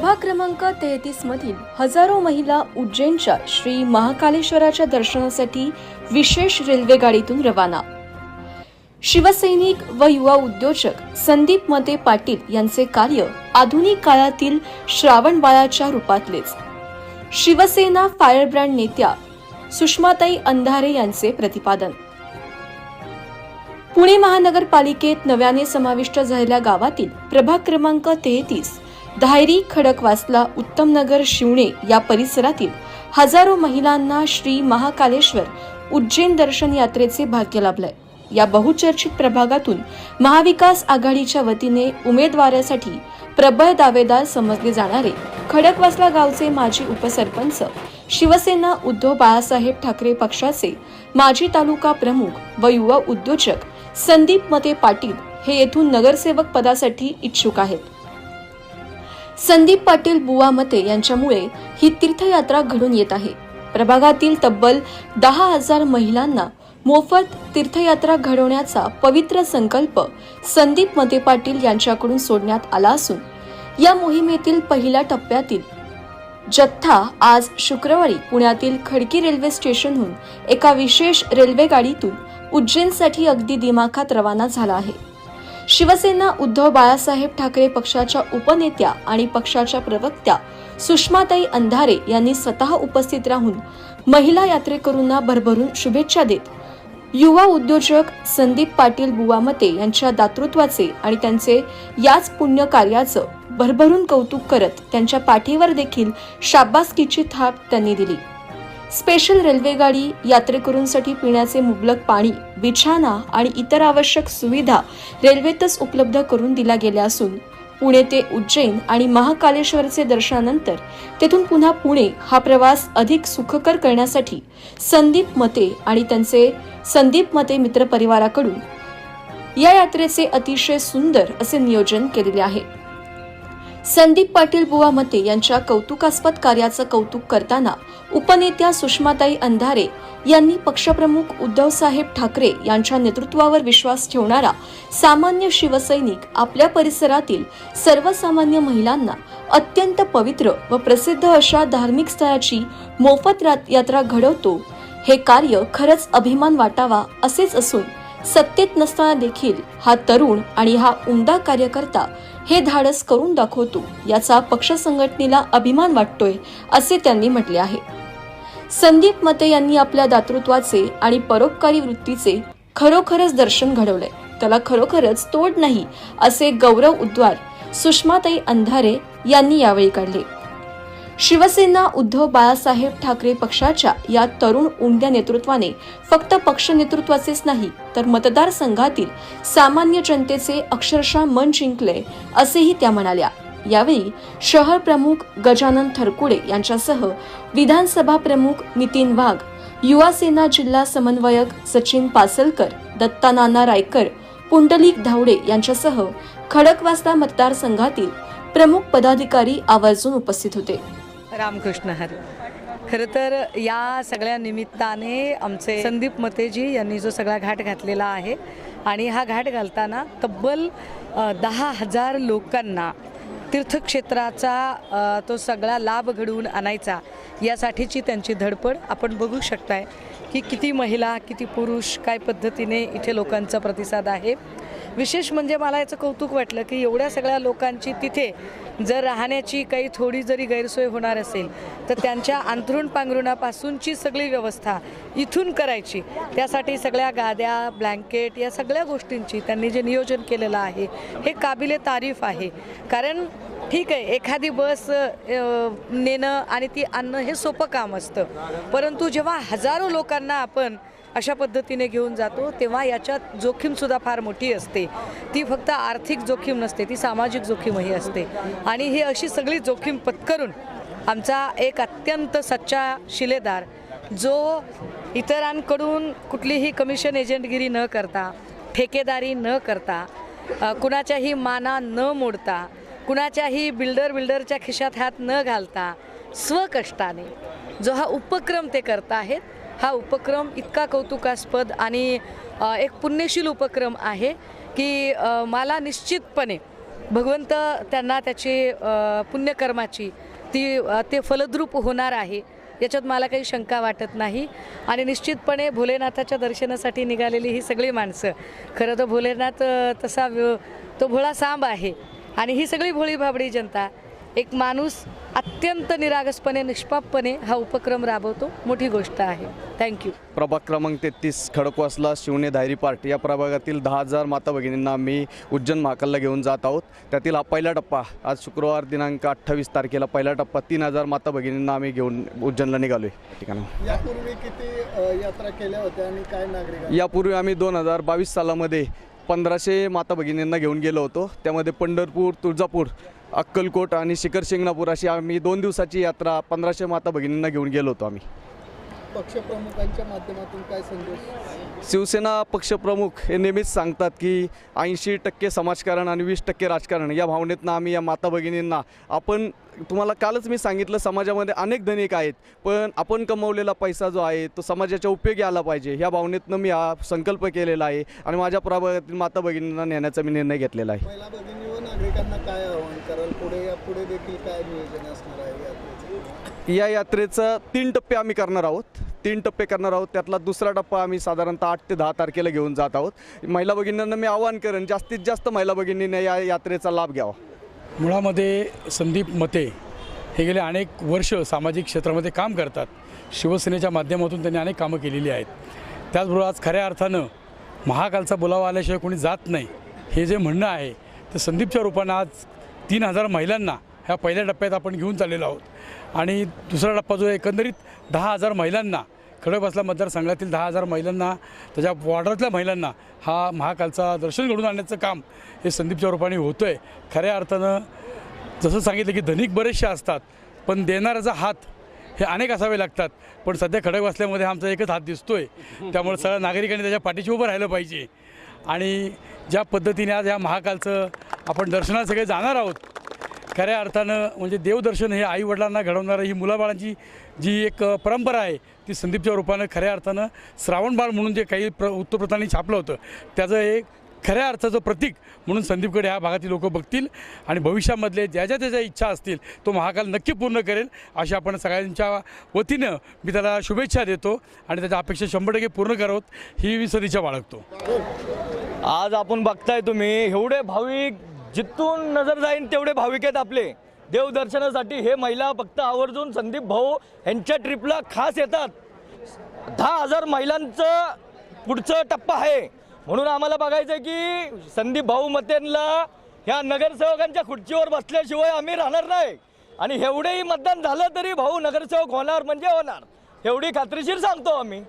प्रभाग क्रमांक तेहतीस मधील हजारो महिला उज्जैनच्या श्री महाकालेश्वराच्या दर्शनासाठी विशेष रेल्वे गाडीतून रवाना. शिवसैनिक व युवा उद्योजक संदीप मते पाटील यांचे कार्य आधुनिक काळातील श्रावणबाळाच्या रूपातलेच. शिवसेना फायरब्रँड नेत्या सुषमाताई अंधारे यांचे प्रतिपादन. पुणे महानगरपालिकेत नव्याने समाविष्ट झालेल्या गावातील प्रभाग क्रमांक तेहतीस धायरी खडकवासला उत्तमनगर शिवणे या परिसरातील हजारो महिलांना श्री महाकालेश्वर उज्जैन दर्शन यात्रेचे भाग्य लाभलंय. या बहुचर्चित प्रभागातून महाविकास आघाडीच्या वतीने उमेदवारासाठी प्रबळ दावेदार समजले जाणारे खडकवासला गावचे माजी उपसरपंच शिवसेना उद्धव बाळासाहेब ठाकरे पक्षाचे माजी तालुका प्रमुख व युवा उद्योजक संदीप मते पाटील हे येथून नगरसेवक पदासाठी इच्छुक आहेत. संदीप पाटील बुवा मते यांच्यामुळे ही तीर्थयात्रा घडून येत आहे. प्रभागातील तब्बल दहा हजार महिलांना मोफत तीर्थयात्रा घडवण्याचा पवित्र संकल्प संदीप मते पाटील यांच्याकडून सोडण्यात आला असून या मोहिमेतील पहिल्या टप्प्यातील जत्था आज शुक्रवारी पुण्यातील खडकी रेल्वे स्टेशनहून एका विशेष रेल्वे गाडीतून उज्जैनसाठी अगदी दिमाखात रवाना झाला आहे. शिवसेना उद्धव बाळासाहेब ठाकरे पक्षाच्या उपनेत्या आणि पक्षाच्या प्रवक्त्या सुषमाताई अंधारे यांनी स्वतः उपस्थित राहून महिला यात्रेकरूंना भरभरून शुभेच्छा देत युवा उद्योजक संदीप पाटील बुवामते यांच्या दातृत्वाचे आणि त्यांचे याच पुण्य कार्याचं भरभरून कौतुक करत त्यांच्या पाठीवर देखील शाबासकीची थाप त्यांनी दिली. स्पेशल रेल्वे गाडी यात्रेकरूंसाठी पिण्याचे मुबलक पाणी बिछाना आणि इतर आवश्यक सुविधा रेल्वेतच उपलब्ध करून दिल्या गेल्या असून पुणे ते उज्जैन आणि महाकालेश्वरचे दर्शनानंतर तेथून पुन्हा पुणे हा प्रवास अधिक सुखकर करण्यासाठी संदीप मते आणि त्यांचे संदीप मते मित्र परिवाराकडून या यात्रेचे अतिशय सुंदर असे नियोजन केलेले आहे. संदीप पाटील बुवा मते यांच्या कौतुकास्पद कार्याचं कौतुक करताना उपनेत्या सुषमाताई अंधारे यांनी पक्षप्रमुख उद्धवसाहेब ठाकरे यांच्या नेतृत्वावर विश्वास ठेवणारा सामान्य शिवसैनिक आपल्या परिसरातील सर्वसामान्य महिलांना अत्यंत पवित्र व प्रसिद्ध अशा धार्मिक स्थळाची मोफत रात- यात्रा घडवतो. हे कार्य खरंच अभिमान वाटावा असेच असून सत्तेत नसताना देखील हा तरुण आणि हा उमदा कार्यकर्ता हे धाडस करून दाखवतो याचा पक्ष संघटनेला अभिमान वाटतोय असे त्यांनी म्हटले आहे. संदीप मते यांनी आपल्या दातृत्वाचे आणि परोपकारी वृत्तीचे खरोखरच दर्शन घडवले. त्याला खरोखरच तोड नाही असे गौरव उद्वार सुषमाताई अंधारे यांनी यावेळी काढले. शिवसेना उद्धव बाळासाहेब ठाकरे पक्षाच्या या तरुण उमद्या नेतृत्वाने फक्त पक्ष नेतृत्वाचेच नाही तर मतदारसंघातील सामान्य जनतेचे अक्षरशः मन जिंकले असेही त्या म्हणाल्या. यावेळी शहर प्रमुख गजानन थरकुडे यांच्यासह विधानसभा प्रमुख नितीन वाघ युवा सेना जिल्हा समन्वयक सचिन पासलकर दत्ता नाना रायकर पुंडलिक धावडे यांच्यासह खडकवासला मतदारसंघातील प्रमुख पदाधिकारी आवर्जून उपस्थित होते. रामकृष्ण हरी. खरं तर या सगळ्या निमित्ताने आमचे संदीप मतेजी यांनी जो सगळा घाट घातलेला आहे आणि हा घाट घालताना तब्बल दहा हजार लोकांना तीर्थक्षेत्राचा तो सगळा लाभ घडवून आणायचा यासाठीची त्यांची धडपड. आपण बघू शकताय की किती महिला किती पुरुष काय पद्धतीने इथे लोकांचा प्रतिसाद आहे. विशेष म्हणजे मला याचं कौतुक वाटलं की एवढ्या सगळ्या लोकांची तिथे जर राहण्याची काही थोडी जरी गैरसोय होणार असेल तर त्यांच्या अंथरुण पांघरुणापासूनची सगळी व्यवस्था इथून करायची. त्यासाठी सगळ्या गाद्या ब्लँकेट या सगळ्या गोष्टींची त्यांनी जे नियोजन केलेलं आहे हे काबिले तारीफ आहे. कारण ठीक आहे एखादी बस नेणं आणि ती आणणं हे सोपं काम असतं. परंतु जेव्हा हजारो लोकांना आपण अशा पद्धतीने घेऊन जातो. तेव्हा याच्यात जोखीमसुद्धा फार मोठी असते. ती फक्त आर्थिक जोखीम नसते ती सामाजिक जोखीमही असते. आणि ही अशी सगळी जोखीम पत्करून आमचा एक अत्यंत सच्चा शिलेदार जो इतरांकडून कुठलीही कमिशन एजंटगिरी न करता ठेकेदारी न करता कुणाच्याही माना न मोडता कुणाच्याही बिल्डर बिल्डरच्या खिशात हात न घालता स्वकष्टाने जो हा उपक्रम ते करत आहेत हा उपक्रम इतका कौतुकास्पद आणि एक पुण्यशील उपक्रम आहे की मला निश्चितपणे भगवंत त्यांना त्याची पुण्यकर्माची ती ते फलद्रूप होणार आहे याच्यात मला काही शंका वाटत नाही. आणि निश्चितपणे भोलेनाथाच्या दर्शनासाठी निघालेली ही सगळी माणसं खरं तर भोलेनाथ तसा व्य- तो भोळा सांब आहे. आणि ही सगळी भोळी भाबडी जनता एक माणूस अत्यंत निरागसपणे निष्पापपणे हा उपक्रम राबवतो. मोठी गोष्ट आहे. थँक्यू प्रभाग क्रमांक तेहतीस खडकवासला शिवणे धायरी पार्ट. या प्रभागातील दहा हजार माता भगिनींना आम्ही उज्जैन महाकालला घेऊन जात आहोत. त्यातील हा पहिला टप्पा आज शुक्रवार दिनांक अठ्ठावीस तारखेला पहिला टप्पा तीन हजार माता भगिनींना आम्ही घेऊन उज्जैनला निघालो आहे ठिकाणा. यापूर्वी किती यात्रा केल्या होत्या आणि काय नागरिक यापूर्वी आम्ही दोन हजार बावीस सालामध्ये पंधराशे माता भगिनींना घेऊन गेलो होतो. त्यामध्ये पंढरपूर तुळजापूर अक्कलकोट आणि शिखर शिंगणापूर अशी आम्ही दोन दिवसाची यात्रा पंधराशे माता भगिनींना घेऊन गेलो होतो आम्ही. पक्षप्रमुखांच्या माध्यमातून काय संदेश? शिवसेना पक्षप्रमुख हे नेहमीच सांगतात की ऐंशी टक्के समाजकारण आणि वीस टक्के राजकारण या भावनेतनं आम्ही या माता भगिनींना आपण तुम्हाला कालच मी सांगितलं समाजामध्ये अनेक धनिक आहेत पण आपण कमवलेला पैसा जो आहे तो समाजाच्या उपयोगी आला पाहिजे ह्या भावनेतनं मी हा संकल्प केलेला आहे आणि माझ्या प्रभागातील माता भगिनींना नेण्याचा मी निर्णय घेतलेला आहे. नागरिकांना काय आवाहन कराल? पुढे या पुढे देखील काय नियोजन असणार आहे? या यात्रेचं तीन टप्पे आम्ही करणार आहोत. तीन टप्पे करणार आहोत. त्यातला दुसरा टप्पा आम्ही साधारणतः आठ ते दहा तारखेला घेऊन जात आहोत. महिला भगिनींना मी आवाहन करेन जास्तीत जास्त महिला भगिनींनी या यात्रेचा लाभ घ्यावा. मुळामध्ये संदीप मते हे गेले अनेक वर्ष सामाजिक क्षेत्रामध्ये काम करतात. शिवसेनेच्या माध्यमातून त्यांनी अनेक कामं केलेली आहेत. त्याचबरोबर आज खऱ्या अर्थानं महाकालचा बोलावा आल्याशिवाय कोणी जात नाही. हे जे म्हणणं आहे ते संदीपच्या रूपानं आज तीन हजार महिलांना ह्या पहिल्या टप्प्यात आपण घेऊन चाललेलो आहोत. आणि दुसरा टप्पा जो एकंदरीत दहा हजार महिलांना खडकवासला मतदारसंघातील दहा हजार महिलांना त्याच्या वॉर्डातल्या महिलांना हा महाकालचा दर्शन घडून आणण्याचं काम हे संदीपच्या रूपाने होतं आहे खऱ्या अर्थानं जसं सांगितलं की धनिक बरेचसे असतात पण देणाऱ्याचा हात हे अनेक असावे लागतात. पण सध्या खडकवासल्यामध्ये आमचा एकच हात दिसतो आहे त्यामुळे सगळ्या नागरिकांनी त्याच्या पाठीशी उभं राहिलं पाहिजे. आणि ज्या पद्धतीने आज या महाकालचं आपण दर्शनाला सगळे जाणार आहोत खऱ्या अर्थानं म्हणजे देवदर्शन हे आईवडिलांना घडवणारं ही मुलाबाळांची जी एक परंपरा आहे ती संदीपच्या रूपानं खऱ्या अर्थानं श्रावणबाळ म्हणून जे काही प्र उत्तरप्रतांनी छापलं होतं त्याचं एक खऱ्या अर्थाचं प्रतीक म्हणून संदीपकडे ह्या भागातील लोक बघतील आणि भविष्यामधले ज्या ज्या त्याच्या इच्छा असतील तो महाकाल नक्की पूर्ण करेल अशी आपण सगळ्यांच्या वतीनं मी त्याला शुभेच्छा देतो आणि त्याच्या अपेक्षा शंभर टक्के पूर्ण करवत ही मी सदिच्छा बाळगतो. आज आपण बघताय तुम्ही एवढे भाविक जिथून नजर जाईन तेवढे भाविक आहेत आपले. देवदर्शनासाठी हे महिला फक्त आवर्जून संदीप भाऊ यांच्या ट्रिपला खास येतात. दहा हजार महिलांचं पुढचं टप्पा आहे. म्हणून आम्हाला बघायचं आहे की संदीप भाऊ मतेनला ह्या नगरसेवकांच्या खुर्चीवर बसल्याशिवाय आम्ही राहणार नाही. आणि एवढेही मतदान झालं तरी भाऊ नगरसेवक होणार म्हणजे होणार. एवढी खात्रीशीर सांगतो आम्ही.